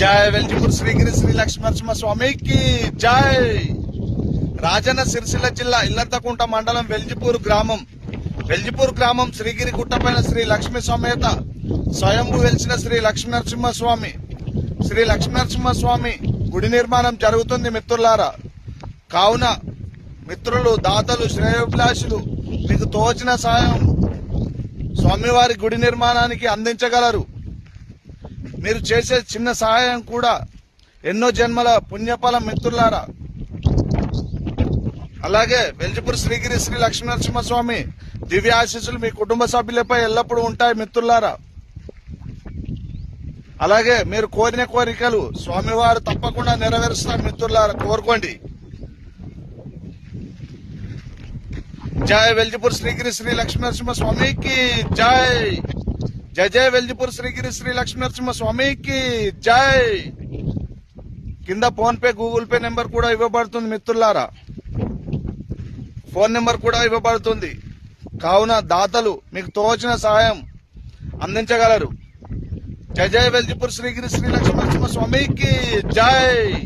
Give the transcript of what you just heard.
జై వెల్జిపూర్ శ్రీగిరి శ్రీ లక్ష్మీనరసింహ స్వామికి జై. రాజన్న సిరిసిల్ల జిల్లా ఇల్లర్తకుంట మండలం వెల్జిపూర్ గ్రామం. వెల్జిపూర్ గ్రామం శ్రీగిరి గుట్టపైన శ్రీ లక్ష్మీ సమేత. స్వయంభూ వెలిసిన శ్రీ లక్ష్మీనరసింహ స్వామి శ్రీ లక్ష్మీనరసింహ స్వామి గుడి నిర్మాణం జరుగుతుంది మిత్రులారా. కావున మిత్రులు దాతలు శ్రేయోభిలాషులు మీకు తోచిన సాయం స్వామివారి గుడి నిర్మాణానికి అందించగలరు. మీరు చేసే చిన్న సహాయం కూడా ఎన్నో జన్మల పుణ్యఫలం మిత్రులారా. అలాగే వెల్జిపూర్ శ్రీగిరి శ్రీ లక్ష్మీనరసింహ స్వామి దివ్య ఆశీస్సులు మీ కుటుంబ సభ్యులపై ఎల్లప్పుడూ ఉంటాయి మిత్రులారా. అలాగే మీరు కోరిన కోరికలు స్వామివారు తప్పకుండా నెరవేరుస్తారు మిత్రులారా. కోరుకోండి. జై వెల్జిపూర్ శ్రీగిరి శ్రీ లక్ష్మీనరసింహ స్వామికి జై. జై జై వెల్జిపూర్ శ్రీగిరి శ్రీ లక్ష్మీనరసింహ స్వామికి జై. కింద phone pay Google pay number కూడా ఇవ్వబడుతుంది మిత్రులారా. ఫోన్ నెంబర్ కూడా ఇవ్వబడుతుంది. కావున దాతలు మీకు తోచిన సహాయం అందించగలరు. జై జై వెల్జిపూర్ శ్రీగిరి శ్రీ లక్ష్మీనరసింహ స్వామికి జై.